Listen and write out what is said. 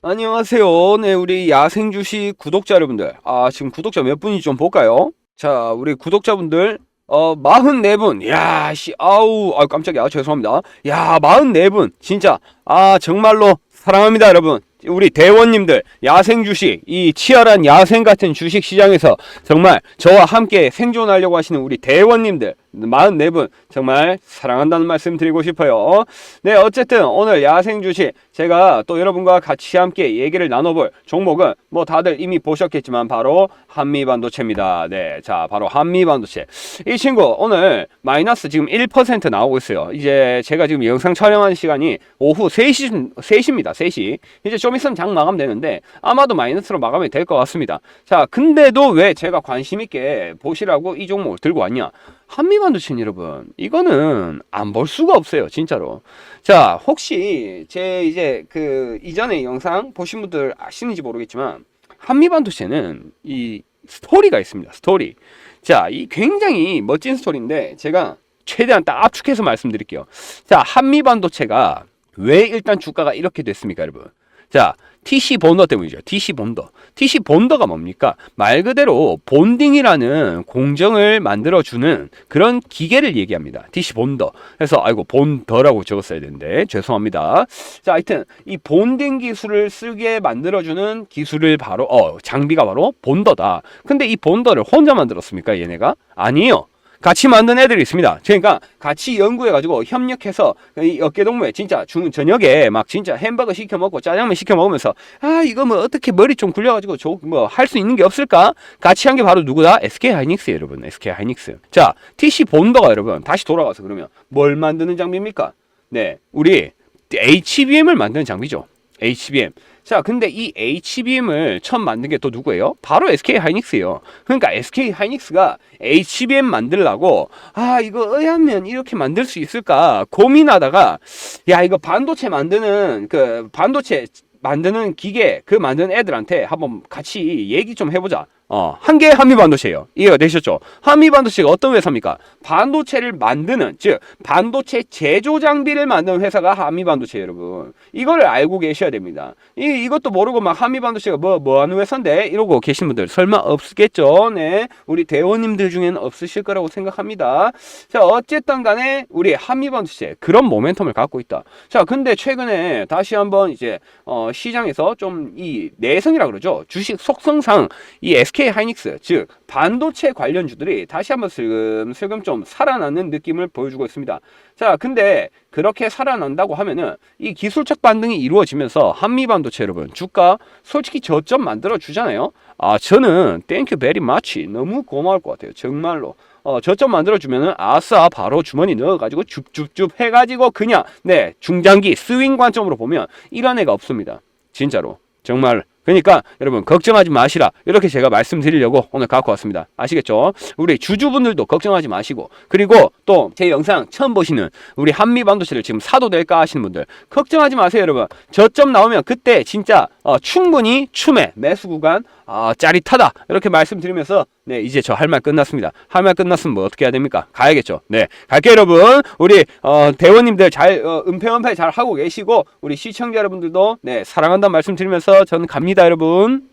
안녕하세요. 네, 우리 야생 주식 구독자 여러분들. 아, 지금 구독자 몇 분인지 좀 볼까요? 자, 우리 구독자분들 어, 44분. 야, 씨, 아우, 아 깜짝이야. 죄송합니다. 야, 44분. 진짜. 아, 정말로 사랑합니다, 여러분. 우리 대원님들, 야생 주식, 이 치열한 야생 같은 주식 시장에서 정말 저와 함께 생존하려고 하시는 우리 대원님들, 44분, 정말 사랑한다는 말씀 드리고 싶어요. 네, 어쨌든 오늘 야생 주식, 제가 또 여러분과 같이 함께 얘기를 나눠볼 종목은 뭐 다들 이미 보셨겠지만 바로 한미 반도체입니다. 네, 자, 바로 한미 반도체. 이 친구 오늘 마이너스 지금 1% 나오고 있어요. 이제 제가 지금 영상 촬영하는 시간이 오후 3시, 3시입니다. 3시. 이제 좀 있으면 장 마감되는데 아마도 마이너스로 마감이 될 것 같습니다. 자, 근데도 왜 제가 관심 있게 보시라고 이 종목을 들고 왔냐? 한미반도체 여러분, 이거는 안 볼 수가 없어요, 진짜로. 자, 혹시 제 이제 그 이전에 영상 보신 분들 아시는지 모르겠지만 한미반도체는 이 스토리가 있습니다. 스토리. 자, 이 굉장히 멋진 스토리인데 제가 최대한 딱 압축해서 말씀드릴게요. 자, 한미반도체가 왜 일단 주가가 이렇게 됐습니까, 여러분? 자, TC 본더 때문이죠. TC 본더. TC 본더가 뭡니까? 말 그대로 본딩이라는 공정을 만들어주는 그런 기계를 얘기합니다. TC 본더. 그래서 아이고 본더라고 적었어야 되는데 죄송합니다. 자, 하여튼 이 본딩 기술을 쓰게 만들어주는 기술을 바로 어 장비가 바로 본더다. 근데 이 본더를 혼자 만들었습니까? 얘네가 아니에요. 같이 만든 애들이 있습니다. 그러니까 같이 연구해가지고 협력해서 이 어깨동무에 진짜 중 저녁에 막 진짜 햄버거 시켜 먹고 짜장면 시켜 먹으면서 아 이거 뭐 어떻게 머리 좀 굴려가지고 뭐 할 수 있는 게 없을까? 같이 한 게 바로 누구다? SK 하이닉스 여러분. SK 하이닉스. 자 TC 본더가 여러분 다시 돌아가서 그러면 뭘 만드는 장비입니까? 네, 우리 HBM을 만드는 장비죠. HBM. 자, 근데 이 HBM을 처음 만든 게 또 누구예요? 바로 SK 하이닉스예요. 그러니까 SK 하이닉스가 HBM 만들라고 아, 이거 의하면 이렇게 만들 수 있을까 고민하다가 야, 이거 반도체 만드는 그 반도체 만드는 기계 그 만드는 애들한테 한번 같이 얘기 좀 해보자. 어, 한 개 한미 반도체예요. 이해가 되셨죠? 한미 반도체가 어떤 회사입니까? 반도체를 만드는 즉 반도체 제조 장비를 만드는 회사가 한미 반도체 여러분. 이거를 알고 계셔야 됩니다. 이 이것도 모르고 막 한미 반도체가 뭐 뭐 하는 회사인데 이러고 계신 분들 설마 없겠죠? 네. 우리 대원님들 중에는 없으실 거라고 생각합니다. 자, 어쨌든 간에 우리 한미 반도체 그런 모멘텀을 갖고 있다. 자, 근데 최근에 다시 한번 이제 어, 시장에서 좀 이 내성이라 그러죠. 주식 속성상 이 SK 하이닉스 즉 반도체 관련주들이 다시 한번 슬금슬금 좀 살아나는 느낌을 보여주고 있습니다. 자, 근데 그렇게 살아난다고 하면은 이 기술적 반등이 이루어지면서 한미 반도체 여러분 주가 솔직히 저점 만들어 주잖아요. 아, 저는 땡큐 베리 마치 너무 고마울 것 같아요. 정말로. 어, 저점 만들어주면은 아싸 바로 주머니 넣어가지고 줍줍줍 해가지고 그냥 네 중장기 스윙 관점으로 보면 이런 애가 없습니다. 진짜로 정말 그러니까 여러분 걱정하지 마시라. 이렇게 제가 말씀드리려고 오늘 갖고 왔습니다. 아시겠죠? 우리 주주분들도 걱정하지 마시고 그리고 또 제 영상 처음 보시는 우리 한미 반도체를 지금 사도 될까 하시는 분들 걱정하지 마세요 여러분. 저점 나오면 그때 진짜 어, 충분히 춤에 매수 구간 아, 짜릿하다. 이렇게 말씀드리면서 네 이제 저 할 말 끝났습니다. 할 말 끝났으면 뭐 어떻게 해야 됩니까? 가야겠죠. 네 갈게요 여러분. 우리 어, 대원님들 잘 어, 은폐은폐 잘 하고 계시고 우리 시청자 여러분들도 네 사랑한다는 말씀 드리면서 저는 갑니다 여러분